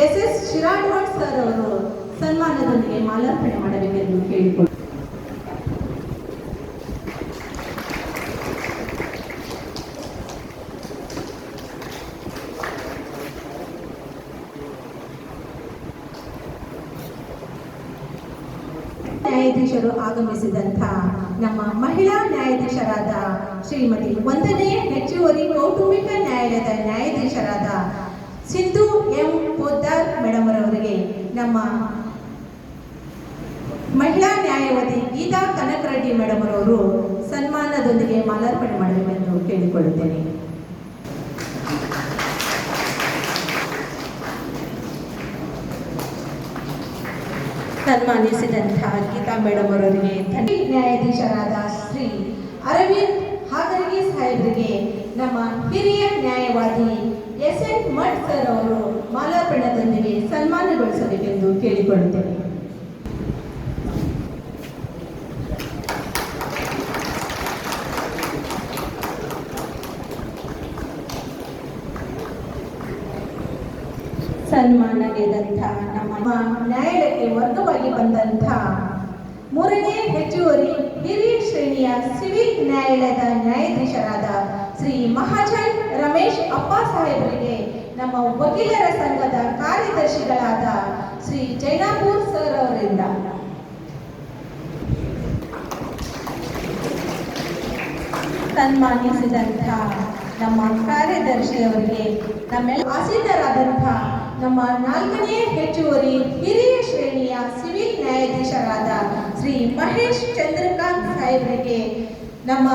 S S ಶಿರಾಡ್ವಾಡ್ sir ಅವರು ಸನ್ಮಾನದೊಂದಿಗೆ ಮಾಲಾರ್ಪಣೆ ಮಾಡಬೇಕೆಂದು ಕೇಳಿಕೊಳ್ಳಿ. ನ್ಯಾಯಾಧೀಶರು ಆಗಮಿಸಿದಂತಹ ನಮ್ಮ ಮಹಿಳಾ ನ್ಯಾಯಾಧೀಶರಾದ ಶ್ರೀಮತಿ ಒಂದನೇ ಹೆಚ್ಚುವರಿ ಕೌಟುಂಬಿಕ ನ್ಯಾಯಾಲಯದ ನ್ಯಾಯಾಧೀಶರಾದ ಸಿಂಧು ಎಂ ಪೋದ್ದಾರ್ ಮೇಡಮ್ ಅವರಿಗೆ ನಮ್ಮ ಮಹಿಳಾ ನ್ಯಾಯವಾದಿ ಗೀತಾ ಕನಕರೆಡ್ಡಿ ಮೇಡಮ್ ಅವರು ಸನ್ಮಾನದೊಂದಿಗೆ ಮಾಲಾರ್ಪಣೆ ಮಾಡಬೇಕೆಂದು ಕೇಳಿಕೊಳ್ಳುತ್ತೇನೆ. ಸನ್ಮಾನಿಸಿದಂತಹ ಗೀತಾ ಮೇಡಮ್ ಅವರಿಗೆ ನ್ಯಾಯಾಧೀಶರಾದ ಶ್ರೀ ಅರವಿಂದ್ ಹಾಗರಗಿ ಸಾಹೇಬರಿಗೆ ನಮ್ಮ ಹಿರಿಯ ನ್ಯಾಯವಾದಿ ಎಸ್ ಎನ್ ಮಠ್ ಸರ್ ಅವರು ಮಾಲಾರ್ಪಣದೊಂದಿಗೆ ಸನ್ಮಾನಗೊಳಿಸಬೇಕೆಂದು ಕೇಳಿಕೊಳ್ಳುತ್ತೇನೆ. ಸನ್ಮಾನಗೆದಂಥ ನಮ್ಮ ನ್ಯಾಯಾಲಯಕ್ಕೆ ವರ್ಗವಾಗಿ ಬಂದಂಥ ಮೂರನೇ ಹೆಚ್ಚುವರಿ ಹಿರಿಯ ಶ್ರೇಣಿಯ ಸಿವಿಲ್ ನ್ಯಾಯಾಲಯದ ನ್ಯಾಯಾಧೀಶರಾದ ಶ್ರೀ ಮಹಾಜನ್ ರಮೇಶ್ ಅಪ್ಪ ಸಾಹೇಬರಿಗೆ ನಮ್ಮ ವಕೀಲರ ಸಂಘದ ಕಾರ್ಯದರ್ಶಿಗಳಾದ ಶ್ರೀ ಜೈನಾಪುರ್ ಸರ್ ಅವರಿಂದ. ಸನ್ಮಾನಿಸಿದಂಥ ನಮ್ಮ ಕಾರ್ಯದರ್ಶಿಯವರಿಗೆ ನಮ್ಮೆಲ್ಲ ಆಸೀನರಾದಂಥ ನಮ್ಮ ನಾಲ್ಕನೇ ಹೆಚ್ಚುವರಿ ಹಿರಿಯ ಶ್ರೇಣಿಯ ಸಿವಿಲ್ ನ್ಯಾಯಾಧೀಶರಾದ ಶ್ರೀ ಮಹೇಶ್ ಚಂದ್ರಕಾಂತ್ ಸಾಹೇಬರಿಗೆ ನಮ್ಮ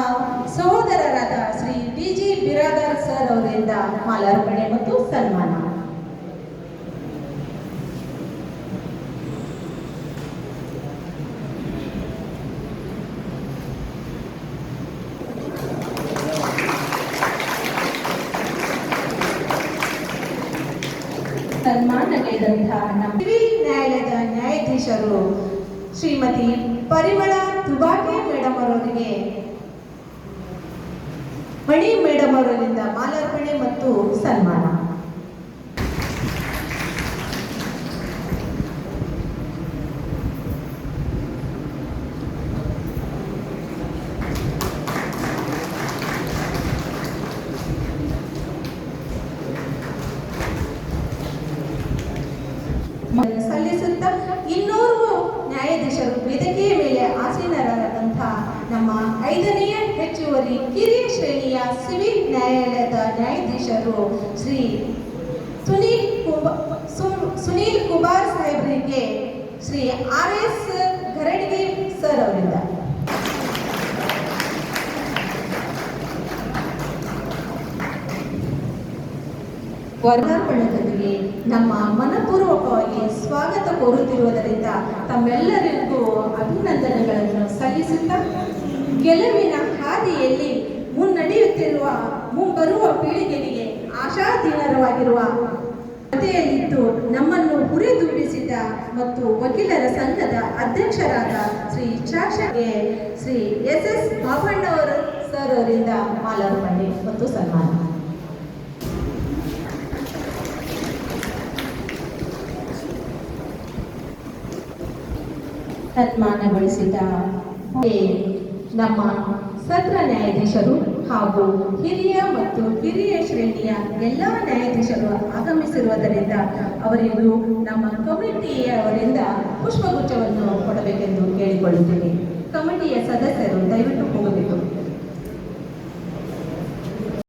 ಸಹೋದರರಾದ Shri D G Biradar sir ಅವರಿಂದ ಮಾಲಾರ್ಪಣೆ ಮತ್ತು ಸನ್ಮಾನ. ಸನ್ಮಾನಗೈದಂತಹ ನಮ್ಮ ಸಿವಿಲ್ ನ್ಯಾಯಾಲಯದ ನ್ಯಾಯಾಧೀಶರು ಶ್ರೀಮತಿ ಪರಿಮಳ ತುಬಾಕೆ ಮೇಡಮ್ ಅವರಿಗೆ ಮಣಿ ಮೇಡಮ್ ಅವರಿಂದ ಮಾಲಾರ್ಪಣೆ ಮತ್ತು ಸನ್ಮಾನ. ಸಲ್ಲಿಸುತ್ತಾ ಇನ್ನೂರು ನ್ಯಾಯಾಧೀಶರು ವೇದಿಕೆಯ ಮೇಲೆ ಆಸೀನರಾದಂತಹ ನಮ್ಮ ಐದನೆಯ ಹೆಚ್ಚುವರಿ ಕಿರಿಯ ಶ್ರೇಣಿಯ ಸಿವಿಲ್ ನ್ಯಾಯಾಲಯದ ನ್ಯಾಯಾಧೀಶರು ಶ್ರೀ ಸುನೀಲ್ ಕುಮಾರ್ ಸುನೀಲ್ ಕುಮಾರ್ ಸಾಹೇಬರಿಗೆ ಶ್ರೀ ಆರ್ ಎಸ್ ಗರಡಿಗೆ ಸರ್ ಅವರಿಂದ ವರ್ಗಾರ್ಪಣೆಯೊಂದಿಗೆ ನಮ್ಮ ಮನಪೂರ್ವಕವಾಗಿ ಸ್ವಾಗತ ಕೋರುತ್ತಿರುವುದರಿಂದ ತಮ್ಮೆಲ್ಲರಿಗೂ ಅಭಿನಂದನೆಗಳನ್ನು ಸಲ್ಲಿಸುತ್ತಾ ಗೆಲುವಿನ ಹಾದಿಯಲ್ಲಿ ಮುನ್ನಡೆಯುತ್ತಿರುವ ಮುಂಬರುವ ಪೀಳಿಗೆಗೆ ಆಶಾಧೀನರವಾಗಿರುವ ಕಥೆಯಲ್ಲಿದ್ದು ನಮ್ಮನ್ನು ಹುರಿದೂಡಿಸಿದ ಮತ್ತು ವಕೀಲರ ಸಂಘದ ಅಧ್ಯಕ್ಷರಾದ ಶ್ರೀ ಶಾಸಗೆ ಶ್ರೀ ಎಸ್ ಎಸ್ ಬಾಬಣ್ಣವರು ಸರ್ ಅವರಿಂದ ಮಾಲಾರ್ಪಣೆ ಮತ್ತು ಸನ್ಮಾನ. ಸನ್ಮಾನಗೊಳಿಸಿದ ನಮ್ಮ ಸತ್ರ ನ್ಯಾಯಾಧೀಶರು ಹಾಗೂ ಹಿರಿಯ ಮತ್ತು ಕಿರಿಯ ಶ್ರೇಣಿಯ ಎಲ್ಲ ನ್ಯಾಯಾಧೀಶರು ಆಗಮಿಸಿರುವುದರಿಂದ ಅವರಿಗೂ ನಮ್ಮ ಕಮಿಟಿಯವರಿಂದ ಪುಷ್ಪಗುಚ್ಛವನ್ನು ಕೊಡಬೇಕೆಂದು ಕೇಳಿಕೊಳ್ಳುತ್ತೇನೆ. ಕಮಿಟಿಯ ಸದಸ್ಯರು ದಯವಿಟ್ಟು ಹೋಗಬೇಕು.